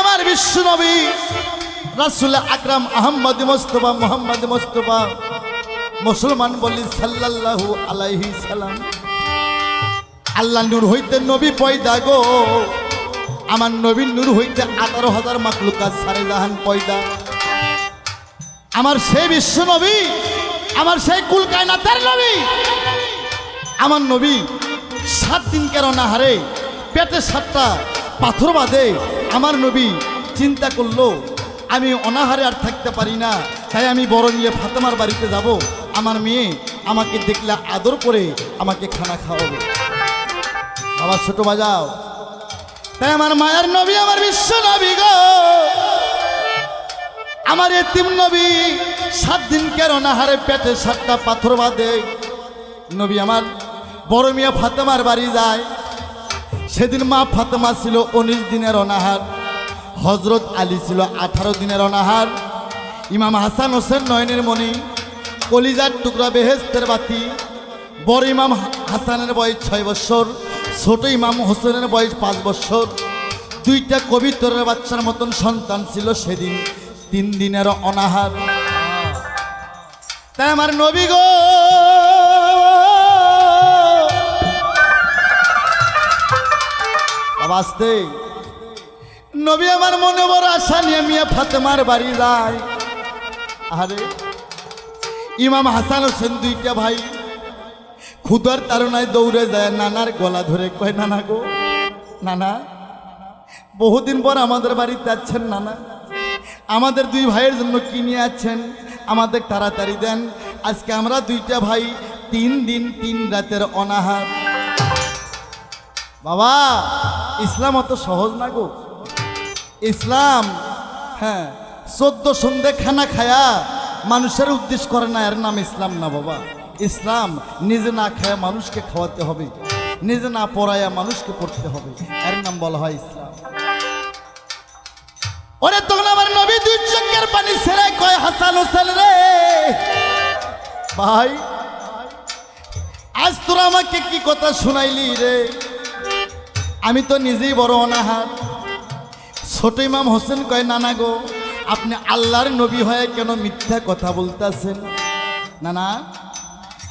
আমার বিশ্ব নবী রাসুল আকরাম আহম্মদ মোস্তফা, মোহাম্মদ মোস্তফা, মুসলমান বলি সাল্লাল্লাহু আলাইহি সালাম। আল্লাহ নূর হইতে নবী পয়দা গো। আমার নবীন নূর হইতে আঠারো হাজার মাকলুকাত সারে জাহান পয়দা। আমার সেই বিশ্ব নবী আমার সেই কুল কায়নাতের নবী। আমার নবী সাত দিন কেন না হারে পেটে সাতটা পাথর বাঁধে। আমার নবী চিন্তা করল, আমি অনাহারে আর থাকতে পারি না, তাই আমি বড় নিয়ে ফাতেমার বাড়িতে যাব। আমার মেয়ে আমাকে দেখলে আদর করে আমাকে খানা খাওয়াবে। বাবা, ছোট বাজাও। তাই আমার মায়ের নবী, আমার বিশ্ব নবী গো। আমার এতিম নবী সাত দিন কেন নাহারে পেটে সাতটা পাথর বাঁধে? নবী আমার বড় মিয়া ফাতেমার বাড়ি যায়। সেদিন মা ফাতেমা ছিল উনিশ দিনের অনাহার। হজরত আলী ছিল আঠারো দিনের অনাহার। ইমাম হাসান হোসেন নয়নের মণি। কলিজার টুকরা বেহেস্তের বাতি। বড় ইমাম হাসানের বয়স ছয় বছর। ছোট ইমাম হোসেনের বয়স পাঁচ বছর। দুইটা কবিতরের বাচ্চার মতন সন্তান ছিল সেদিন তিন দিনের অনাহার। তাই আমার নবী গো! বাঁচতে। নবী আমার মনে বড় আশা নিয়ে মিয়া ফাতেমার বাড়ি যায়। আরে ইমাম হাসান হোসেন দুইটা ভাই খুদার তারনায় দৌড়ে যায়, নানার গলা ধরে কয়, নানা গো, নানা, বহুদিন পর আমাদের বাড়িতে যাচ্ছেন, নানা। আমাদের দুই ভাইয়ের জন্য কি নিয়ে আছেন আমাদের তাড়াতাড়ি দেন। আজকে আমরা দুইটা ভাই, তিন দিন, তিন রাতের অনাহার। বাবা ইসলাম অত সহজ না গো। ইসলাম হ্যাঁ চোদ্দ সন্ধে খানা খায়া মানুষের উদ্দেশ্য করে না, এর নাম ইসলাম না বাবা। ইসলাম, নিজে না খায়া মানুষকে খাওয়াতে হবে। নিজে না পড়ায়া মানুষকে পড়তে হবে। এর নাম বলা হয় ইসলাম। ওরে তখন আমার নবী দুই চোখের পানি ছেড়ে কয়, হাসান হোসেন রে! ভাই, আজ তোরা আমাকে কি কথা শুনাইলি রে? আমি তো নিজেই বড় অনাহার। ছোট ইমাম হোসেন কয়, নানা গো, আপনি আল্লাহর নবী হয়ে কেন মিথ্যা কথা বলতেছেন? নানা,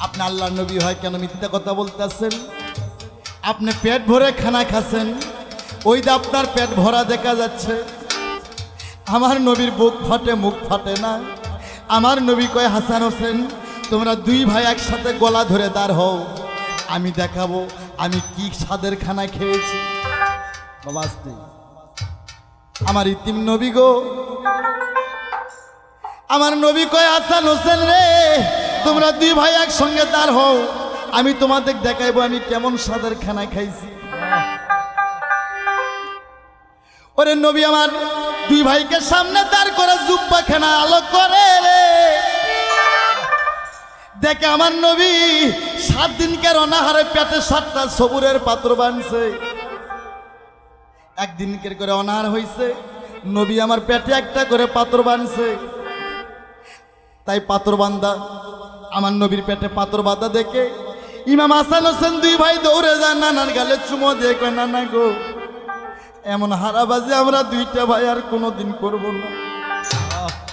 আপনি আল্লাহর নবী হয় কেন মিথ্যা কথা বলতেছেন? আপনি পেট ভরে খানা খাচ্ছেন। ওই যে আপনার পেট ভরা দেখা যাচ্ছে। আমার নবীর বুক ফাটে, মুখ ফাটে না। আমার নবী কয়, হাসান হোসেন, তোমরা দুই ভাই একসাথে গলা ধরে দাঁড় হও। আমি দেখাবো আমি কি স্বাদের খানা খেয়েছি? আমার ইতিম নবী গো। আমার নবী কয়, হাসান হোসেন রে, তোমরা দুই ভাই একসঙ্গে দাঁড় হও। আমি তোমাদের দেখাইবো আমি কেমন স্বাদের খানা খাইছি। ওরে নবী আমার দুই ভাইকে সামনে দাঁড় করে জুব্বা খানা আলো করে রে। দেখে আমার নবী সাত দিনকার অনাহারে পেটে সাতটা সবুরের পাত্র বানছে? একদিনকের করে অনাহার হইছে, নবী আমার পেটে একটা করে পাত্র বানছে। তাই পাত্র বান্দা, আমার নবীর পেটে পাত্র বাঁধা দেখে ইমাম হাসান হোসেন দুই ভাই দৌড়ে যান নানার গালে চুমো দিয়ে কয়, নানা গো, এমন হারাবাজি আমরা দুইটা ভাই আর কোনো দিন করব না।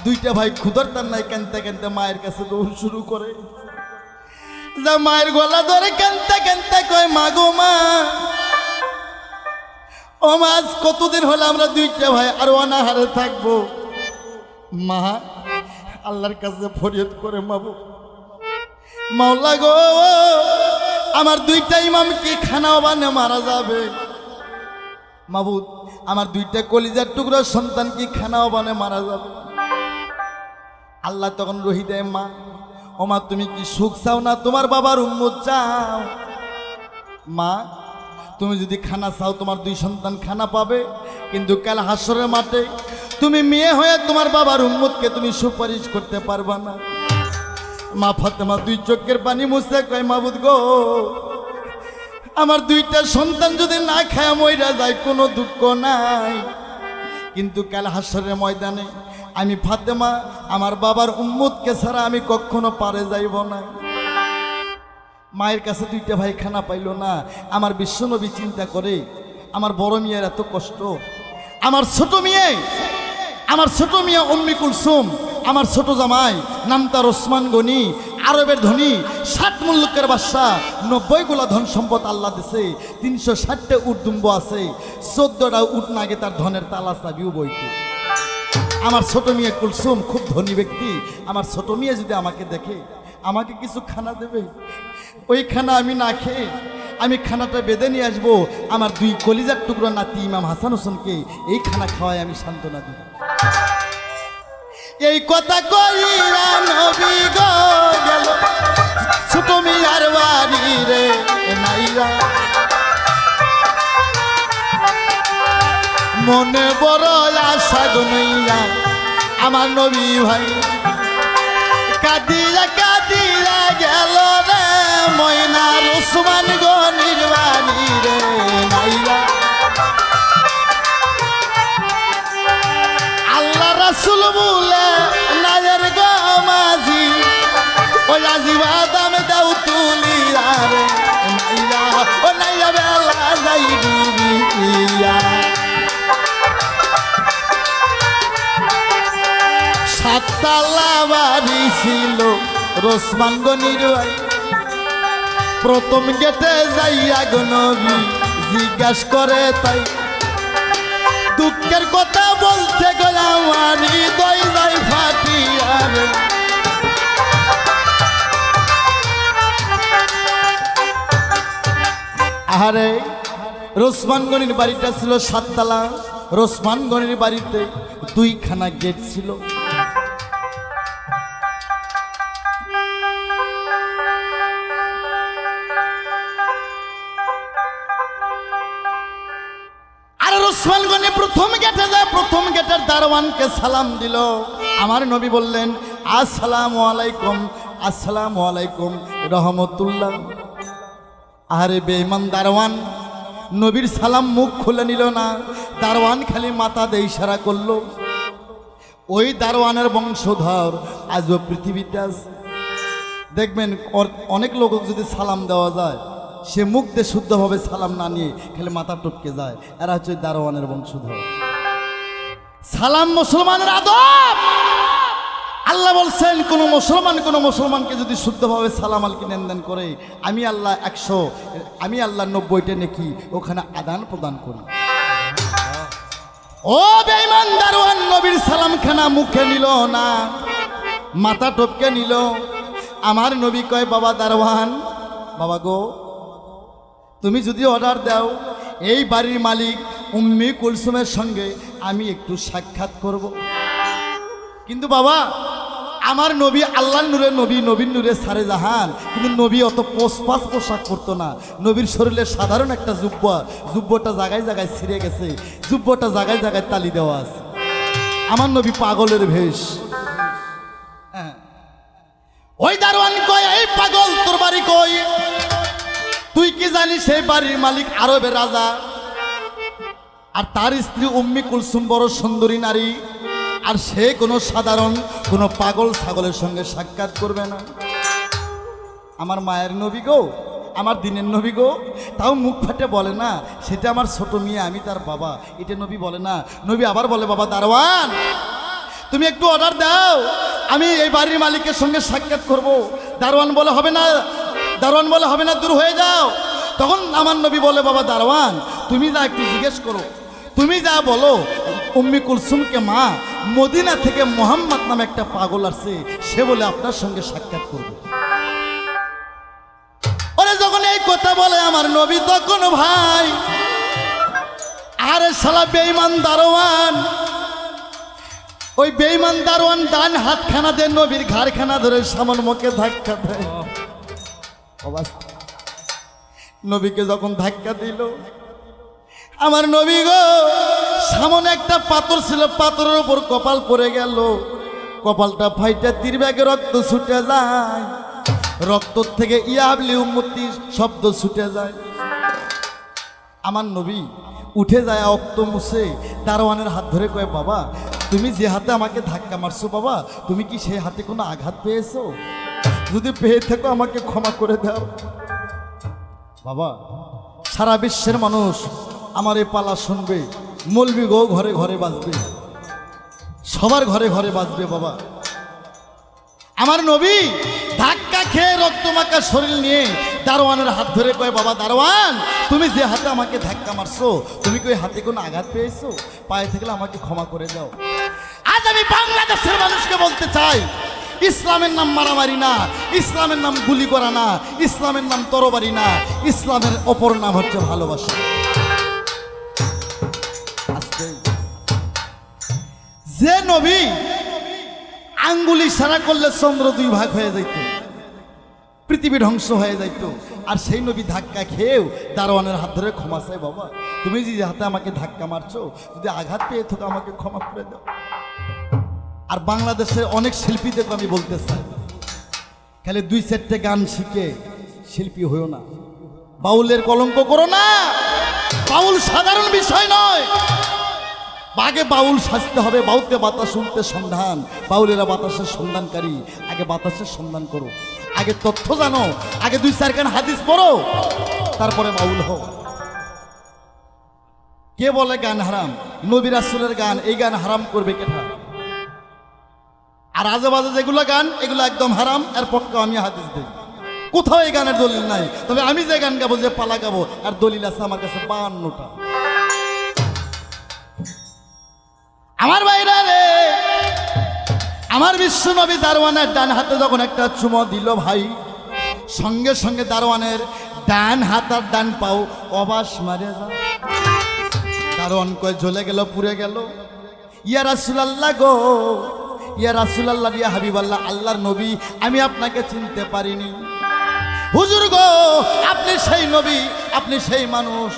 দুইটা ভাই ক্ষুদর তার নাই কানতে কানতে মায়ের কাছে দৌড় শুরু করে। যা মায়ের গলা ধরে কানতে কানতে কয়, মা গো মা। ও মাছ কতদিন হলে আমরা দুইটা ভাই আর অনাহারে থাকব? মা, আল্লাহর কাছে ফরিয়াদ করে মাবু মাওলা গো, আমার দুইটা ইমাম কি খানা বানে মারা যাবে? মাবুদ, আমার দুইটা কলিজার টুকরো সন্তান কি খানা বানে মারা যাবে? আল্লাহ তখন রহি দেয়, মা, ও মা, তুমি কি সুখ চাও না? তোমার বাবার উম্মত চাও? মা, তুমি যদি খানা চাও, তোমার দুই সন্তান খানা পাবে। কিন্তু কাল হাসরের মাঠে তুমি মেয়ে হয়ে তোমার বাবার উম্মতকে তুমি সুপারিশ করতে পারবা না। মা ফাতেমা দুই চোখের পানি মুছে কয়, মাবুদ গো, আমার দুইটা সন্তান যদি না খায়, মইরা যায়, কোনো দুঃখ নাই। কিন্তু কাল হাসরের ময়দানে আমি ফাতেমা, আমার বাবার উম্মতকে ছাড়া আমি কখনো পারে যাইব না। মায়ের কাছে দুইটা ভাই খানা পাইল না। আমার বিশ্বনবী চিন্তা করে, আমার বড় মেয়ের এত কষ্ট। আমার ছোট মেয়ে, আমার ছোট মেয়ে উম্মি কুলসুম, আমার ছোট জামাই, নাম তার ওসমান গনি, আরবের ধনী, ষাট মুল্লুকের বাদশা নব্বই গোলা ধন সম্পদ আল্লাহ দিছে, তিনশো ষাটটা উটদুম্ব আছে, চোদ্দটা উট নাগে তার ধনের তালা চাবিও বইতে। আমার ছোট মেয়ে কুলসুম খুব ধনী ব্যক্তি। আমার ছোট মেয়ে যদি আমাকে দেখে, আমাকে কিছু খানা দেবে? ওই খানা আমি না খেয়ে আমি খানাটা বেঁধে নিয়ে আসব। আমার দুই কলিজার টুকরো নাতি ইমাম হাসান হোসেনকে এই খানা খাওয়ায় আমি সান্ত্বনা দিব। এই কথা কইরা ছোট মিয়ার বাড়ি রে মনে বড় আশা গনইয়া আমার নবী ভাই। কাদিরা কাদিরা গেল রে ময়নার রসমান গনির বাড়ি রে নাইরা আল্লাহ রাসুল বলে সাততলা বাড়ি ছিল। রোসমান গনির প্রথম গেটে যাইয়া গো নবী জিজ্ঞাস করে তাই। দুঃখের কথা বলতে গেলে আমার হৃদয় যাই ফাটিয়ার। আরে রোসমান গনির বাড়িটা ছিল সাততলা। রোসমান গনির বাড়িতে দুইখানা গেট ছিল। আর প্রথম গেটে যায়, প্রথম গেটের দারওয়ানকে সালাম দিল। আমার নবী বললেন, আসসালামু আলাইকুম আসসালামু আলাইকুম, রহমতুল্লাহ। আরে বেঈমান দারওয়ান নবীর সালাম মুখ খুলে নিল না দারওয়ান খালি মাথা দিয়ে ইশারা করল, ওই দারওয়ানের বংশধর আজও পৃথিবীতে আছে। দেখবেন অনেক লোক যদি সালাম দেওয়া যায় সে মুখ দিয়ে শুদ্ধভাবে সালাম না নিয়ে খেলে মাথা টপকে যায়। এরা হচ্ছে দারোয়ানের বংশধর। সালাম মুসলমানের আদব! আল্লাহ বলছেন, কোন মুসলমান কোন মুসলমানকে যদি শুদ্ধভাবে সালাম আলকি লেনদেন করে, আমি আল্লাহ একশো, আমি আল্লাহ নব্বইটা নাকি, ওখানে আদান প্রদান করি। ও বেঈমান দারোয়ান, নবীর সালামখানা মুখে নিল না, মাথা টপকে নিল। আমার নবী কয়, বাবা দারোয়ান, বাবা গো তুমি যদি অর্ডার দাও, এই বাড়ির মালিক উম্মি কুলসুমের সঙ্গে আমি একটু সাক্ষাৎ করব। কিন্তু বাবা, আমার নবী আল্লাহ নূরে নবী নবীন নূরে সারে জাহান। কিন্তু নবী অত পোষপাস পোশাক করতো না। নবীর শরীরে সাধারণ একটা জুব্বা। জুব্বটা জায়গায় জায়গায় ছিঁড়ে গেছে। জুব্বটা জায়গায় জায়গায় তালি দেওয়া আছে। আমার নবী পাগলের ভেষ। হ্যাঁ। ওই দারোয়ান কয়, এই পাগল, তোর বাড়ি কই? তুই কি জানিস সেই বাড়ির মালিক আরবের রাজা? আর তার স্ত্রী উম্মি কুলসুম বড় সুন্দরী নারী। আর সে কোনো সাধারণ, কোনো পাগল ছাগলের সঙ্গে সাক্ষাৎ করবে না। আমার মায়ের নবী গো, আমার দিনের নবী গো, তাও মুখ ফাটে বলে না, সেটা আমার ছোট মেয়ে, আমি তার বাবা। এটা নবী বলে না, নবী আবার বলে, বাবা দারওয়ান তুমি একটু অর্ডার দাও, আমি এই বাড়ির মালিকের সঙ্গে সাক্ষাৎ করব। দারোয়ান বলে, হবে না দারোয়ান বলে, হবে না, দূর হয়ে যাও। তখন আমার নবী বলে, বাবা দারোয়ান, তুমি যা একটু জিজ্ঞেস করো। তুমি যা বলো, উম্মি কুলসুমকে মা মদিনা থেকে মোহাম্মদ নামে একটা পাগল আছে সে বলে, আপনার সঙ্গে সাক্ষাৎ করবে। ওরে যখন এই কথা বলে আমার নবী, তখন ভাই, আরে সালা বেঈমান দারোয়ান, ওই বেঈমান দারোয়ান ডান হাতখানা দিয়ে নবীর ঘাড়খানা ধরে সামন মুখে ধাক্কা দেয়। অবস্থা। নবীকে যখন ধাক্কা দিল, আমার নবী গো, সামনে একটা পাথর ছিল, পাথরের উপর কপাল পড়ে গেল। কপালটা ফাইটা তীর ব্যাগে রক্ত ছুটে যায়। রক্ত থেকে ইয়াবলি উম্মতি শব্দ ছুটে যায়। আমার নবী উঠে যায় অক্ত মুছে, দারোয়ানের হাত ধরে কয়ে, বাবা, তুমি যে হাতে আমাকে ধাক্কা মারছো, বাবা, তুমি কি সেই হাতে কোনো আঘাত পেয়েছ? যদি পেয়ে থাকো, আমাকে ক্ষমা করে দাও। বাবা, সারা বিশ্বের মানুষ আমার এই পালা শুনবে, মলবি গো ঘরে ঘরে বাজবে। সবার ঘরে ঘরে বাজবে, বাবা। আমার নবী ধাক্কা খেয়ে রক্তমাখা শরীর নিয়ে দারোয়ানের হাত ধরে কয়, বাবা, দারোয়ান, তুমি যে হাতে আমাকে ধাক্কা মারছো, তুমি কি ওই হাতে কোনো আঘাত পেয়েছ? পায়ে থাকলে আমাকে ক্ষমা করে দাও। আজ আমি বাংলাদেশের মানুষকে বলতে চাই ইসলামের নাম মারামারি না, ইসলামের নাম গুলি করা না, ইসলামের নাম তরবারি না, ইসলামের অপর নাম হচ্ছে ভালোবাসা। যে নবী আঙ্গুলি সারা করলে চন্দ্র দুই ভাগ হয়ে যাইত, পৃথিবী ধ্বংস হয়ে যাইত, আর সেই নবী ধাক্কা খেয়েও দারোয়ানের হাত ধরে ক্ষমা চাই বাবা, তুমি যে হাতে আমাকে ধাক্কা মারছো, যদি আঘাত পেয়ে থাকো, আমাকে ক্ষমা করে দাও। আর বাংলাদেশের অনেক শিল্পীদেরকে আমি বলতে চাই। খালি দুই চারটে গান শিখে শিল্পী হইও না। বাউলের কলঙ্ক করো না। বাউল সাধারণ বিষয় নয়। আগে বাউল সাজতে হবে, বাউতে বাতাস শুনতে সন্ধান। বাউলেরা বাতাসের সন্ধানকারী, আগে বাতাসের সন্ধান করো। আগে তথ্য জানো, আগে দুই চার গান হাদিস পড়ো, তারপরে বাউল হও। কে বলে গান হারাম? নবী রাসূলের গান, এই গান হারাম করবে কেটা আর আজে বাজে যেগুলো গান, এগুলো একদম হারাম, এর পক্ষে আমি হাদিস দিই। কোথাও এই গানের দলিল নাই। তবে আমি যে গান গাবো, যে পালা গাবো আর দলিল আছে আমার কাছে বাহান্নটা। আমার বাইরা রে, আমার বিশ্ব নবী দারোয়ানের ডান হাতে যখন একটা চুমো দিল ভাই, সঙ্গে সঙ্গে দারোয়ানের ডান হাত আর ডান পাও অবাস মারে যা দারোয়ান কয় জ্বলে গেল, পুড়ে গেল। ইয়া রাসুলাল্লাহ গো ইয়া রাসুলাল্লাহ, ইয়া হাবিবাল্লাহ, আল্লাহর নবী, আমি আপনাকে চিনতে পারিনি। হুজুর গো, আপনি সেই নবী, আপনি সেই মানুষ।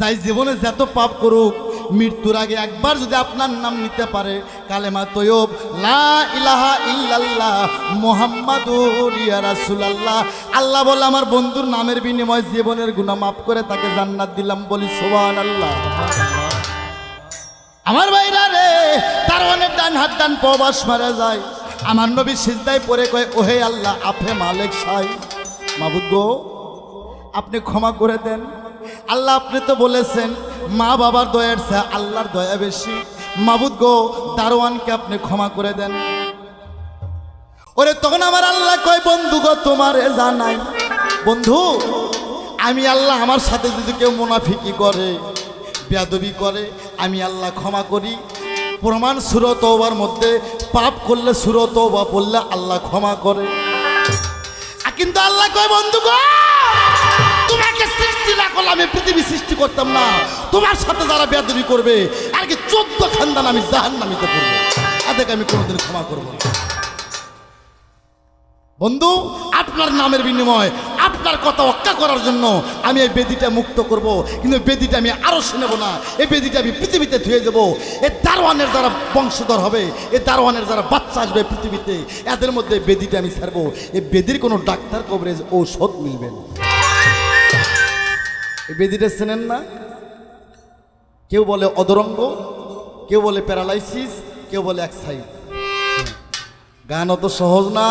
যাই জীবনে যত পাপ করুক, মৃত্যুর আগে একবার যদি আপনার নাম নিতে পারে, কালেমা তৈব লা ইলাহা ইল্লাল্লাহ, মুহাম্মাদুর ইয়া রাসূলুল্লাহ। আল্লাহ বলে, আমার বন্ধুর নামের বিনিময়ে জীবনের গুনাহ মাফ করে তাকে জান্নাত দিলাম বলি সুবহানাল্লাহ। আমার ভাইরা রে, তার অনেক ডান হাত ডান প্রবাস মারা যায়। আমার নবী সিজদায় পরে কয়, ওহে আল্লাহ আপে মালিক সাই। মাবুদ গো, আপনি ক্ষমা করে দেন। আল্লাহ আপনি তো বলেছেন, মা বাবার দয়ার চেয়ে আল্লাহর দয়া বেশি। মাবুদ গো, দারোয়ানকে আপনি ক্ষমা করে দেন। ওরে, তখন আমার আল্লাহ কয়, বন্ধু গো, তোমার জানাই। বন্ধু, আমি আল্লাহ আমার সাথে যদি কেউ মুনাফিকি করে বেয়াদবি করে, আমি আল্লাহ ক্ষমা করি। প্রমাণ সুরতবার মধ্যে পাপ করলে সুরত বা পড়লে আল্লাহ ক্ষমা করে। কিন্তু আল্লাহ কয়, বন্ধু তোমাকে সৃষ্টি না করলে আমি পৃথিবী সৃষ্টি করতাম না। তোমার সাথে যারা বেয়াদবি করবে, আর কি চোদ্দ খানদান আমি জাহান নামিতে করব এদেরকে আমি কোনোদিন ক্ষমা করব না। বন্ধু, আপনার নামের বিনিময় আপনার কথা অক্কা করার জন্য আমি এই বেদিটা মুক্ত করব। কিন্তু বেদিটা আমি আরও শুনেব না। এই বেদিটা আমি পৃথিবীতে ধুয়ে দেবো। এই দারোয়ানের যারা বংশধর হবে, এ দারোয়ানের যারা বাচ্চা আসবে পৃথিবীতে, এদের মধ্যে বেদিটা আমি ছাড়বো। এই বেদির কোনো ডাক্তার কভারেজ ঔষধ মিলবে না। এই বেদিটা চেনেন না? কেউ বলে অদরঙ্গ, কেউ বলে প্যারালাইসিস, কেউ বলে এক গান অত সহজ না।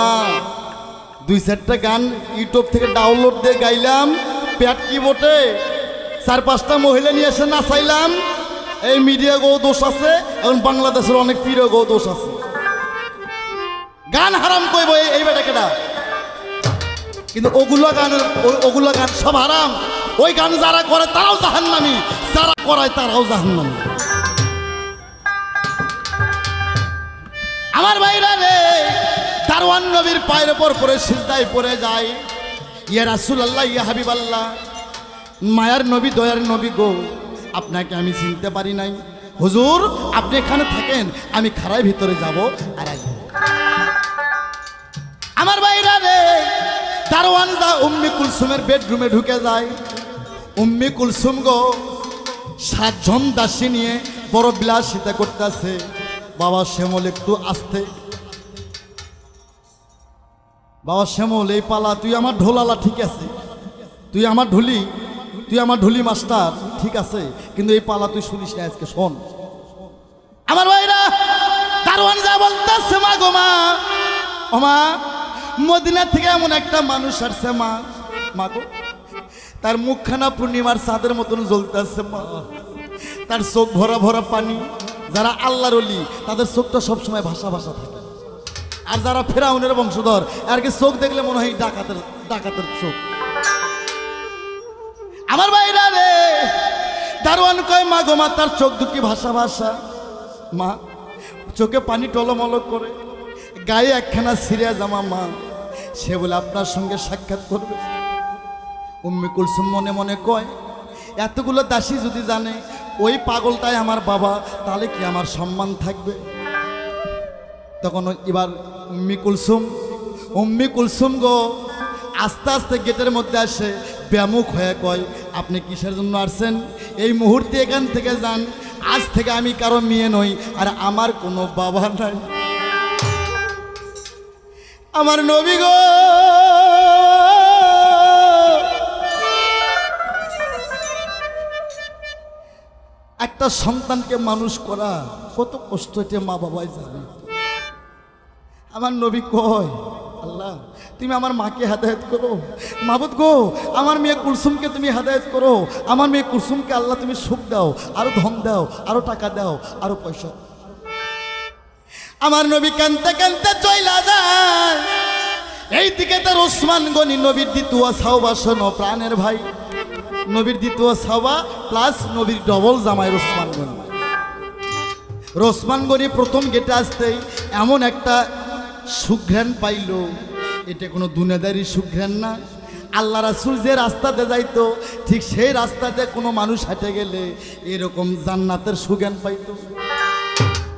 দুই চারটা গান ইউটিউব থেকে ডাউনলোড দিয়ে গাইলাম। প্যাট কি বটে? চার পাঁচটা মহিলা নিয়ে এসে নাচাইলাম। এই মিডিয়া গো দোষ আছে, এখন বাংলাদেশের অনেক প্রিয় গো দোষ আছে। গান হারাম কইব এই- এই বেটা কেটা কিন্তু ওগুলো গানের ওগুলো গান সব হারাম। ওই গান যারা করে তারাও জাহান্নামি, যারা করায় তারাও জাহান্নামি। আমার ভাইরা রে দারওয়ান নবীর পায়ের ওপর পরে সিজদায় পড়ে যায়। ইয়া রাসুল আল্লাহ ইয়া হাবিব আল্লাহ মায়ার নবী, দয়ার নবী গো, আপনাকে আমি চিনতে পারি নাই। হুজুর, আপনি এখানে থাকেন, আমি খাড়াই ভিতরে যাব আর আমার ভাইরা রে দারওয়ান দা উম্মি কুলসুমের বেডরুমে ঢুকে যায়। উম্মি কুলসুম গো, সাতজন দাসী নিয়ে বড় বিলাসিতা করতেছে। বাবা শ্যামল একটু আসতে বাবা শ্যামল, এই পালা, তুই আমার ঢোলালা, ঠিক আছে। তুই আমার ঢুলি, তুই আমার ঢুলি মাস্টার, ঠিক আছে। কিন্তু এই পালা তুই শুনিস না আজকে, শোন। আমার ভাইরা, দারোয়ান যা বলতেছে, মা গো মা। ও মা, মদিনা থেকে এমন একটা মানুষ আসছে, মা। মা গো, তার মুখখানা পূর্ণিমার চাঁদের মতন জ্বলতেছে, মা। তার চোখ ভরা ভরা পানি, যারা আল্লাহর অলি তাদের চোখটা সবসময় ভাষা ভাষা থাকে। আর যারা ফেরাউনের বংশধর, আর কি চোখ দেখলে মনে হয় ডাকাতের ডাকাতের চোখ। আমার ভাইরা রে, দারোয়ান কয়, মা গো, মা, তার চোখ দুটি ভাষা ভাষা মা, চোখে পানি টলমল করে, গায়ে একখানা সিরিয়া জামা, মা। সে বলে, আপনার সঙ্গে সাক্ষাৎ করবে। উম্মি কুলসুম মনে মনে কয়, এতগুলো দাসী যদি জানে, ওই পাগলটাই আমার বাবা, তাহলে কি আমার সম্মান থাকবে? তখন এবার উম্মি কুলসুম উম্মি কুলসুম গো, আস্তে আস্তে গেটের মধ্যে আসে, ব্যামুখ হয়ে কয়, আপনি কিসের জন্য আসছেন? এই মুহূর্তে এখান থেকে যান। আজ থেকে আমি কারও মেয়ে নই, আর আমার কোনো বাবা নাই। আমার নবী গো! একটা সন্তানকে মানুষ করা কত কষ্ট, এটা মা বাবাই জানে। আমার নবী কয় আল্লাহ, তুমি আমার মাকে হেদায়ত করো। মাবুদ গো, আমার মেয়ে কুলসুমকে তুমি হেদায়ত করো। আমার মেয়ে কুলসুমকে আল্লাহ তুমি সুখ দাও, আরও ধন দাও, আরও টাকা দাও, আরও পয়সা আমার নবী কানতে কানতে চইলা যায়। এই দিকে তার ওসমান গনি, নবীর দ্বিতীয় সাওবা, শোনো প্রাণের ভাই। নবীর দ্বিতীয় সাহবা প্লাস নবীর ডবল জামাই ওসমান গনি। রসমান গনি প্রথম গেটে আসতেই এমন একটা সুঘ্রাণ পাইল। এটা কোনো দুনিয়াদারি সুঘ্রাণ না। আল্লাহ রাসুল যে রাস্তাতে যাইতো, ঠিক সেই রাস্তাতে কোনো মানুষ হেঁটে গেলে এরকম জান্নাতের সুজ্ঞান পাইতো।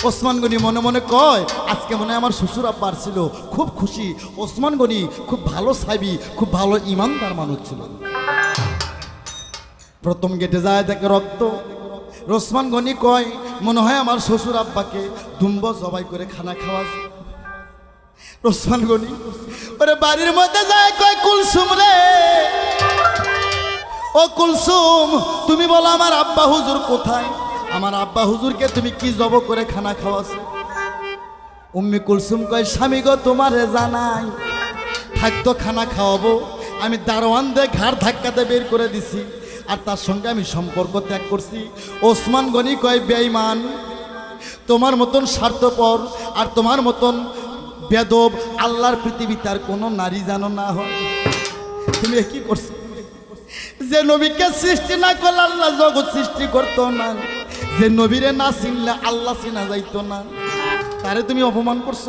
ওসমান গনি মনে মনে কয়, আজকে মনে আমার শ্বশুর আব্বার ছিল খুব খুশি। ওসমান গনি খুব ভালো সাইবি খুব ভালো ইমানদার মানুষ ছিল। প্রথম গেটে যায় দেখে রক্ত। রসমান গনি কয়, মনে হয় আমার শ্বশুর আব্বাকে দুম্ব জবাই করে খানা খাওয়াছে। রসমান গনি। ওরে বাড়ির মধ্যে যায়, কয়, কুলসুম রে। ও কুলসুম, তুমি বলো আমার আব্বা হুজুর কোথায়? আমার আব্বা হুজুরকে তুমি কি জব করে খানা খাওয়াছো? উম্মি কুলসুম কয়, স্বামী গো, তোমারে জানাই থাকতো খানা খাওয়াবো। আমি দারোয়ান দিয়ে ঘাড় ধাক্কাতে বের করে দিছি, আর তার সঙ্গে আমি সম্পর্ক ত্যাগ করছি। ওসমান গনি কয়, বেঈমান, তোমার মতন স্বার্থপর, আর তোমার মতন বেদব, আল্লাহর পৃথিবীতে আর কোনো নারী যেন না হয়। তুমি কি করছ? যে নবীকে সৃষ্টি না করলে আল্লাহ জগৎ সৃষ্টি করতো না। যে নবীরে না চিনলে আল্লাহ চিনা যাইতো না। তারে তুমি অপমান করছ?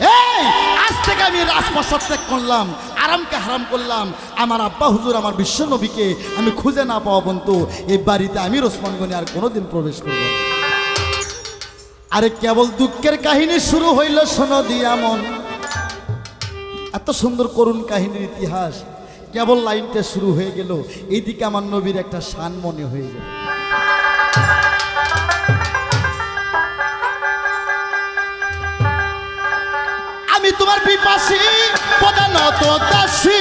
এই, আজ থেকে আমি রাজপ্রাসাদ ত্যাগ করলাম, আরামকে হারাম করলাম। আমার আব্বা হুজুর আমার বিশ্ব নবীকে আমি খুঁজে না পাওয়া পর্যন্ত এই বাড়িতে আমি রসমান গনি আর কোনোদিন প্রবেশ করব না। আরে কেবল দুঃখের কাহিনী শুরু হইল, শোনো দিয়ামন এত সুন্দর করুণ কাহিনীর ইতিহাস, কেবল লাইনটা শুরু হয়ে গেল। এইদিকে আমার নবীর একটা শান মনে হয়ে গেল। আমি তোমার বিপাসী প্রধানত দাসী।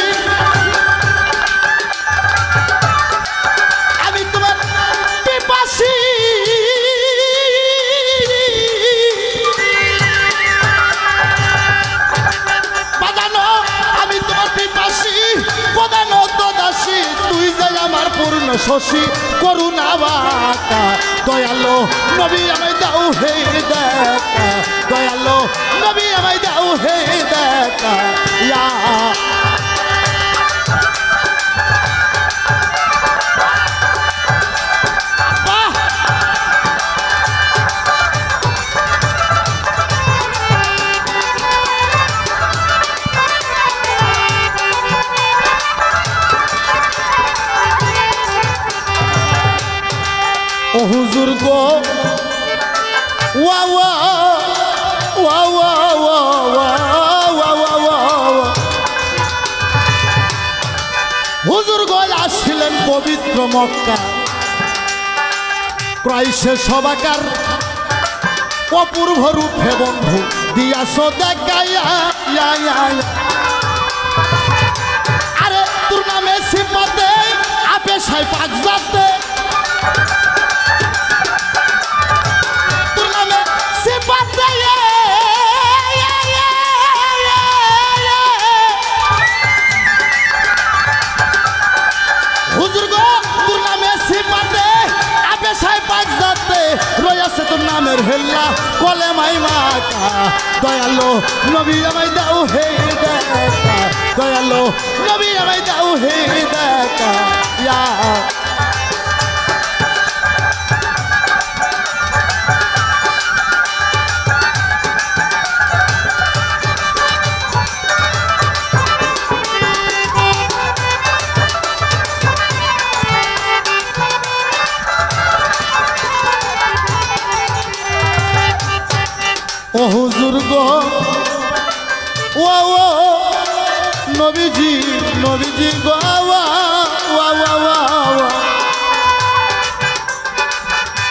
প্রধানত দাসী তুই যে আমার পূর্ণ শশী, করুণা বাতা, দয়ালো নবী আমায় দাও হে দেখা দয়ালো নবী আমায় দাও হে দেখা ইয়া পবিত্র মক্কা। ক্রাইশে সবাকার অপূর্ব রূপে বন্ধু। দিয়াস দেখাইয়া ইয়া, ইয়া, ইয়া। আরে তোর নামে সিপাতে আপে সাই পাক হেল্লা কলে মাই মাতা দয়ালো নবী আমায় দাও হে দেখা। দয়ালো নবী আমায় দাও হে দেখা। বুঝি গোয়া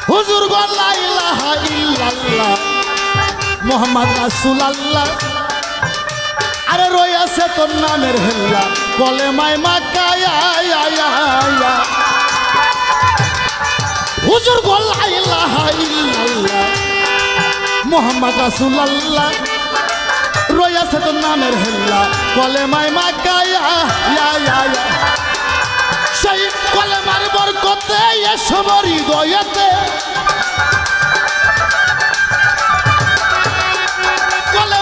হুজুর গোল্লা ইলাহা মোহাম্মদ রাসুল আল্লাহ আরে রয়েছে তোর নামের হেল্লা বলে মাই মা কায়া হুজুর গোল্লা ইলাহা ইল্লাল্লাহ মোহাম্মদ রাসুল আল্লাহ রয়েছে তোর নামের হেল্লা। কলে মাই মা কায়া সেই কলে মার বরকতে এসো মরি গয়েতে কলে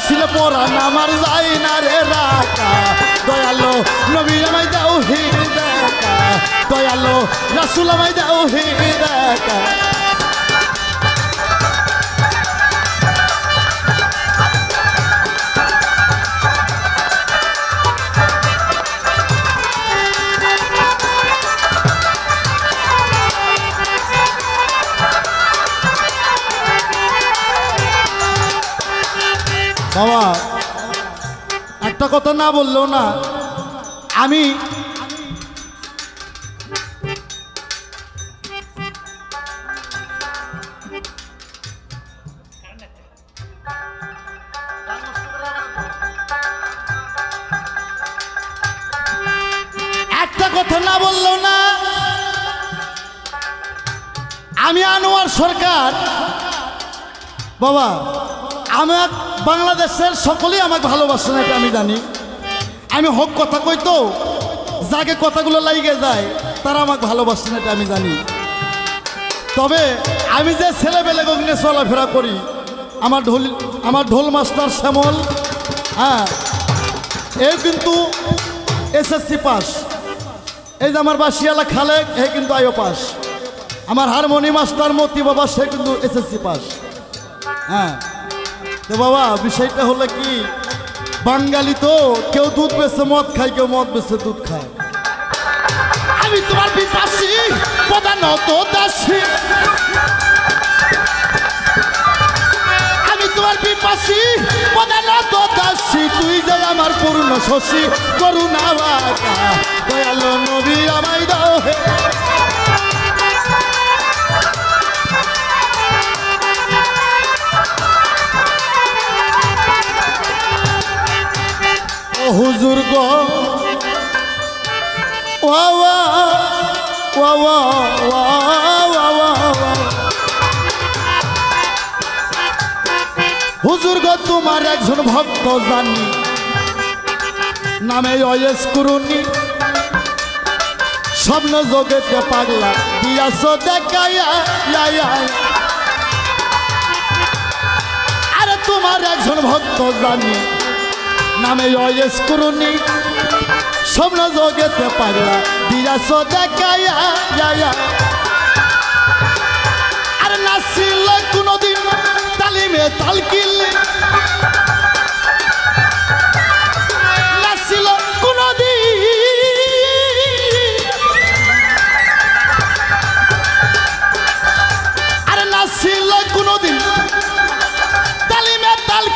ছিল পরাণ, আমার যাই না রে রাখা। দয়ালো নবী আমায় দাও হি দেখা। দয়ালো রাসুল আমায় দাও হি দেখা। বাবা, একটা কথা না বললেও না, আমি একটা কথা না বললেও না, আমি আনোয়ার সরকার। বাবা আমার বাংলাদেশের সকলেই আমাকে ভালোবাসে না এটা আমি জানি। আমি হোক কথা কই তো, যাকে কথাগুলো লাইগে যায়, তারা আমাকে ভালোবাসে না এটা আমি জানি। তবে আমি যে ছেলেবেলে গগনে চলাফেরা করি, আমার ঢোল আমার ঢোল মাস্টার শ্যামল হ্যাঁ এ কিন্তু এসএসসি পাস। এই যে আমার বাসিয়ালা খালেক এ কিন্তু আইও পাস। আমার হারমোনি মাস্টার মতি বাবা সে কিন্তু এসএসসি পাস। হ্যাঁ। বাবা, বিষয়টা হলো কি? বাঙালি তো কেউ দুধ বেছে মদ খায়, কেউ মদ বেছে দুধ খায়। আমি তোমার বিপাসী প্রধানত দাসী। তুই যে আমার পূর্ণ শশী, করুণা নবী আমায় দাও হে। হুজুর গো। হুজুর গো, তোমার একজন ভক্ত জানি। নামে অয়েস করুনি। স্বপ্ন জগেতে পাগলা। দিয়াছ দেখাইয়া আরে তোমার একজন ভক্ত জানি। নামে অয়েস করুনি স্বপ্ন পারলা পাগলা ইয়া, ইয়া। আর নাসিল কোনদিন তালিমে তালকিল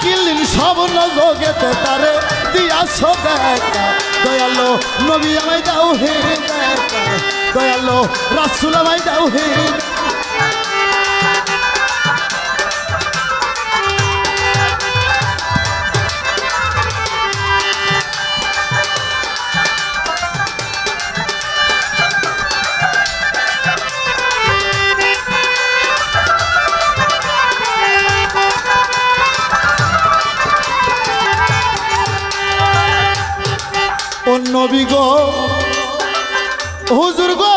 তালিমে সব নজগেতে জগতে তারে। দিয়াছ দেখা দয়ালো নবী আমায় দাও হে দয়ালো রাসুল আমায় দাও হে হুজুর গো।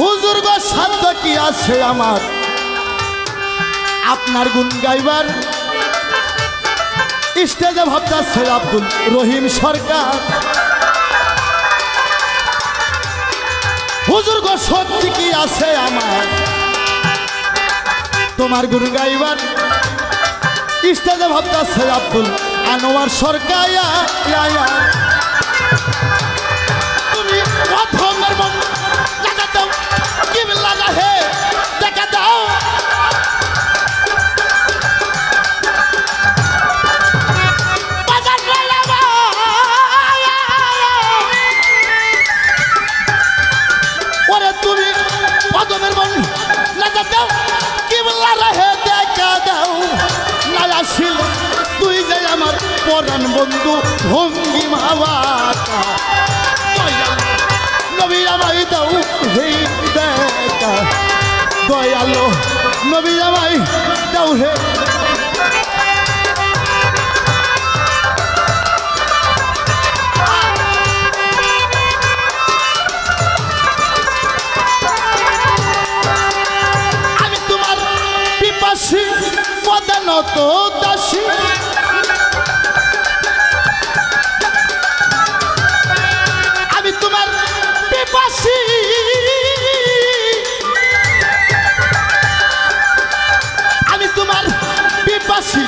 হুজুর গো, সাধ্য কি আছে আমার? আপনার গুণ গাইবার। স্টেজে ভাবতেছে আব্দুল রহিম সরকার। হুজুর গো শক্তি কি আছে আমার? তোমার গুরু গাইবার। স্টেজে ভাবতেছে আব্দুল। আনোয়ার সরকার পদানত দাসী। আমি তোমার পিপাসী। আমি তোমার পিপাসী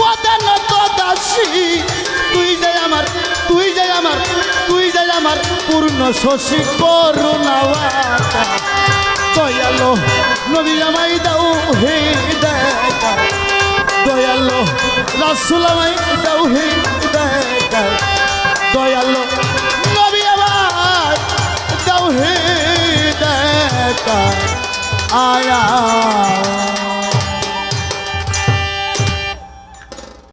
পদানত দাসী। তুই যাই আমার, তুই যাই আমার, তুই যাই আমার পূর্ণ শশী করুণা দয়ালো নবী আমায় দাও হে দেখা দয়ালো রাসুল আমায় দাও হে দেখা দয়ালো নবী হে আয়া।